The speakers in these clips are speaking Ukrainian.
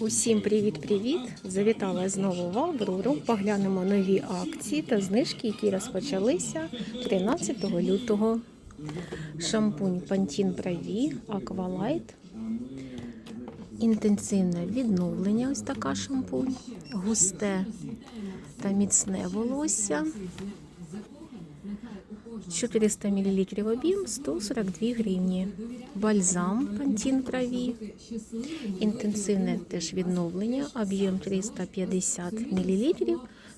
Усім привіт-привіт! Завітала знову в Аврору. Поглянемо нові акції та знижки, які розпочалися 13 лютого. Шампунь Pantene Праві Aqualight. Інтенсивне відновлення. Ось така шампунь. Густе та міцне волосся. 400 мл об'єм 142 гривні. Бальзам Pantene Праві. Інтенсивне теж відновлення, об'єм 350 мл,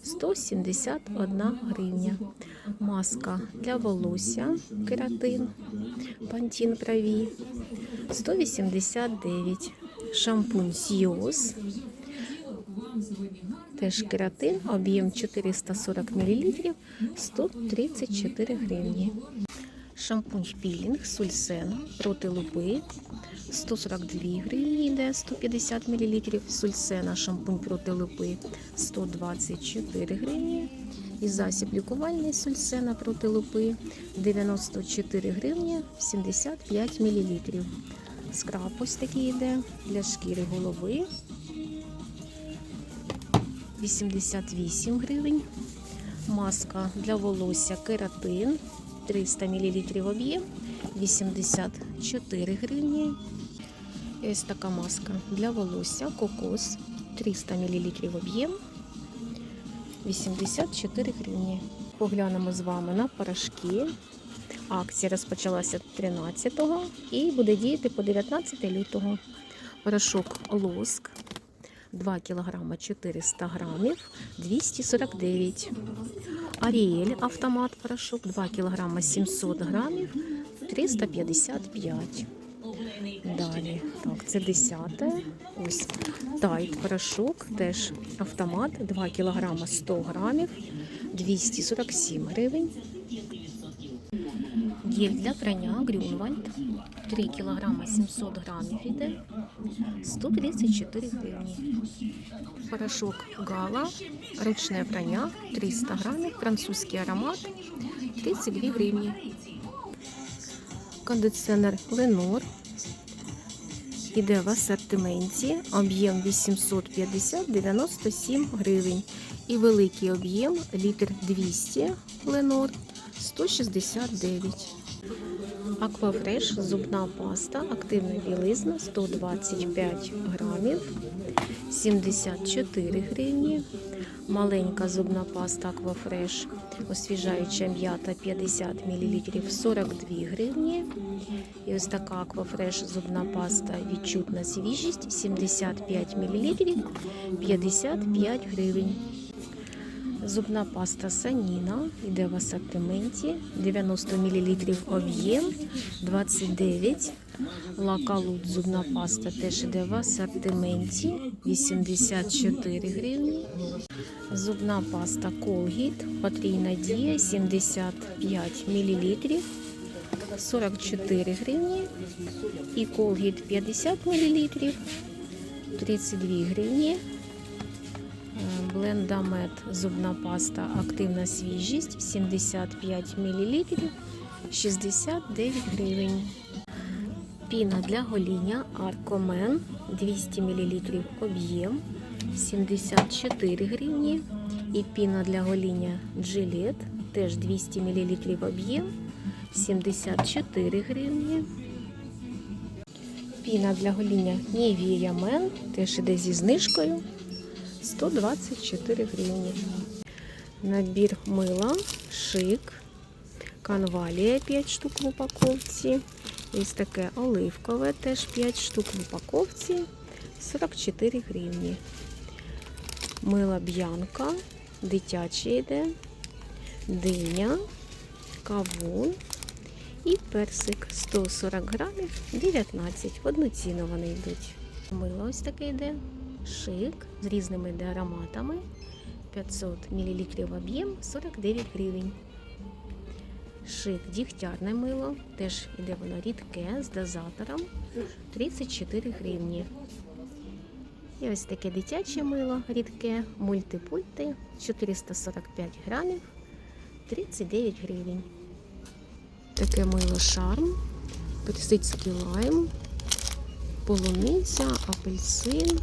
171 гривня. Маска для волосся, кератин, Pantene Праві, 189. Шампунь Сіос, теж кератин, об'єм 440 мл, 134 гривні. Шампунь пілінг Сульсен проти лупи 142 гривні йде 150 мл. Сульсена шампунь проти лупи 124 гривні. І засіб лікувальний сульсена проти лупи 94 гривні 75 мл. Скраб такий йде для шкіри голови 88 гривень. Маска для волосся кератин 300 мл об'єм 84 гривні. Ось така маска для волосся кокос 300 мл об'єм 84 гривні. Поглянемо з вами на порошки. Акція розпочалася 13-го і буде діяти по 19 лютого. Порошок лоск 2 кг 400 грамів 249 Аріель автомат порошок 2 кг 700 грамів 355 Далі, так, це 10 Ось тайт порошок, теж автомат 2 кг 100 грамів 247 гривень. Гель для прання Грюнвальд 3 кг 700 грамів іде 134 гривні. Порошок Гала, ручне прання 300 грамів, французький аромат 32 гривні. Кондиціонер Ленор іде в асортименті, об'єм 850-97 гривень. І великий об'єм літр 200 Ленор 169. Аквафреш зубна паста, активна білизна 125 грамів, 74 гривні. Маленька зубна паста Аквафреш, освіжаюча м'ята 50 мл 42 гривні. І ось така Аквафреш зубна паста відчутна свіжість 75 мл 55 гривень. Зубна паста Саніна йде в асортименті 90 мл об'єм 29. Лакалут зубна паста теж йде в асортименті 84 гривні. Зубна паста Colgate потрійна дія 75 мл 44 гривні. І Colgate 50 мл 32 гривні. Блендамет зубна паста активна свіжість 75 мл 69 гривень. Піна для гоління Аркомен 200 мл об'єм 74 гривні. І піна для гоління Джилет теж 200 мл об'єм 74 гривні. Піна для гоління Nivea Men теж іде зі знижкою 124 гривні. Набір мила, шик, канвалія 5 штук в упаковці. Ось таке оливкове, теж 5 штук в упаковці, 44 гривні. Мила б'янка, дитяче йде, диня, кавун і персик 140 грамів, 19. В вони йдуть. Мило ось таке йде шик з різними ароматами. 500 мл об'єм 49 гривень. Шик дігтярне мило, теж йде воно рідке з дозатором 34 гривні. І ось таке дитяче мило рідке, мультипульти 445 грамів 39 гривень. Таке мило шарм, персидський лайм, полуниця, апельсин,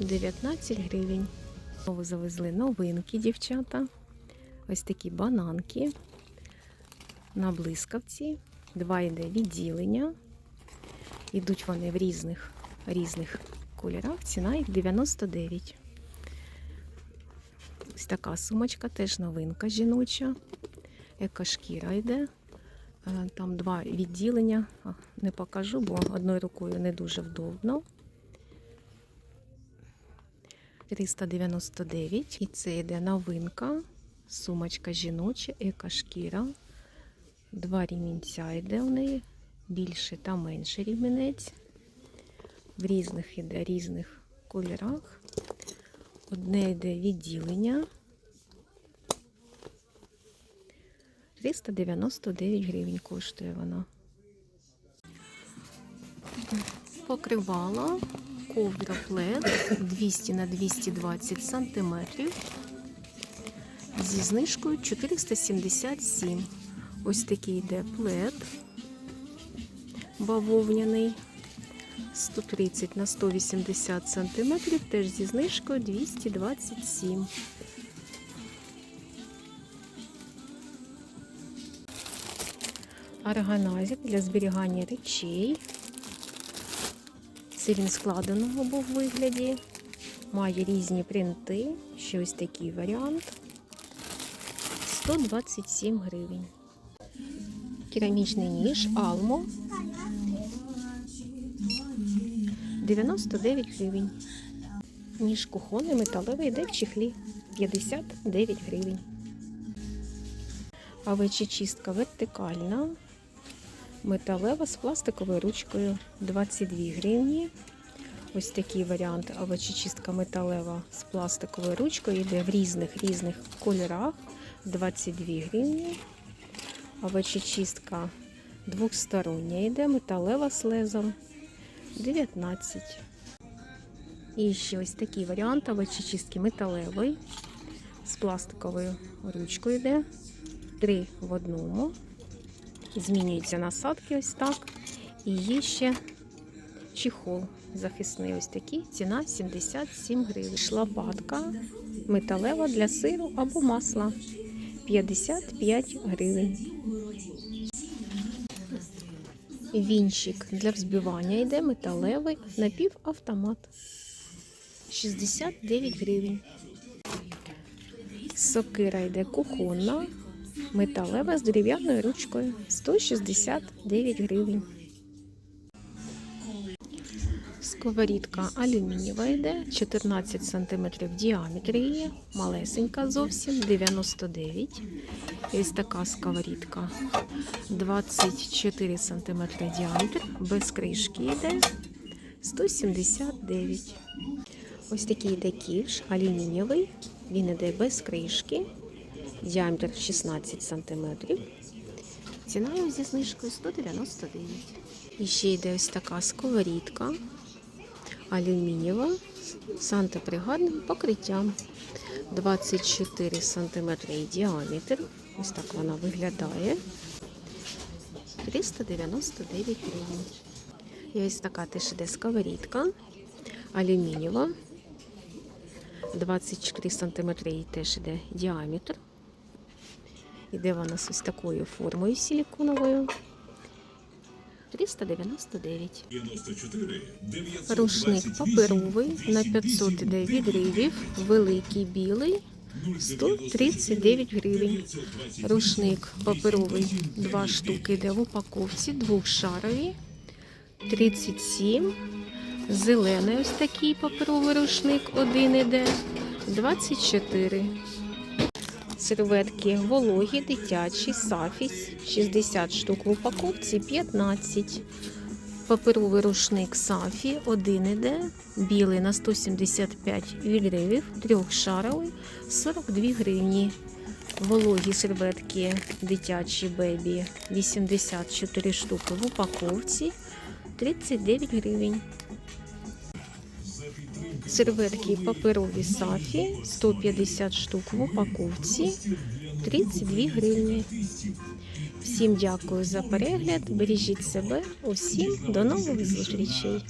19 гривень. Знову завезли новинки, дівчата. Ось такі бананки на блискавці. Два йде відділення. Ідуть вони в різних, різних кольорах. Ціна їх 99. Ось така сумочка, теж новинка жіноча. Яка шкіра йде. Е, Там два відділення. Не покажу, бо одною рукою не дуже вдобно. 399. І це йде новинка. Сумочка жіноча, яка шкіра. Два рімінця йде в неї. Більше та менше рівнець. В різних іде різних кольорах. Одне йде відділення. 399 гривень коштує вона. Покривала ковдра плед 200 на 220 сантиметрів зі знижкою 477. Ось такий йде плед бавовняний 130 на 180 сантиметрів, теж зі знижкою 227. Органайзер для зберігання речей. Це він складеного був вигляді. Має різні принти. Ще ось такий варіант. 127 гривень. Керамічний ніж Алмо. 99 гривень. Ніж кухонний металевий йде в чехлі. 59 гривень. Овечечистка вертикальна. Металева з пластиковою ручкою 22 гривні. Ось такий варіант овочечистка металева з пластиковою ручкою йде в різних різних кольорах 22 гривні. Овочечистка двохстороння йде, металева з лезом 19. І ще ось такий варіант овочечистки металевий з пластиковою ручкою йде. Три в одному. Змінюються насадки ось так. І є ще чехол захисний ось такий. Ціна 77 гривень. Шлапатка металева для сиру або масла 55 гривень. Вінчик для взбивання йде металевий напівавтомат 69 гривень. Сокира йде кухонна, металева з дерев'яною ручкою 169 гривень. Сковорідка алюмінієва йде 14 см в діаметрі її, малесенька зовсім 99 ось така сковорідка 24 см діаметр, без кришки йде 179 Ось такий йде ківш алюмінієвий, він йде без кришки, діаметр 16 см. Ціна його зі знижкою 199 І ще йде ось така сковорідка алюмінієва з антипригарним покриттям. 24 см діаметр. Ось так вона виглядає. 399 гривень. І ось така теж іде сковорідка алюмінієва. 24 см її теж іде діаметр. Іде вона з ось такою формою силіконовою. 399. Рушник паперовий на 500 іде відривів, великий білий 139 гривень. Рушник паперовий, два штуки йде в упаковці, двохшарові 37. Зелений ось такий паперовий рушник, один іде 24. Серветки вологі, дитячі, сафіс 60 штук в упаковці 15. Паперовий рушник Сафі, один іде, білий на 175 відривів, трьохшаровий, 42 гривні. Вологі серветки дитячі бебі 84 штуки в упаковці, 39 гривень. Серветки паперові Сафі 150 штук в упаковці, 32 гривні. Всім дякую за перегляд. Бережіть себе. Усім до нових зустрічей.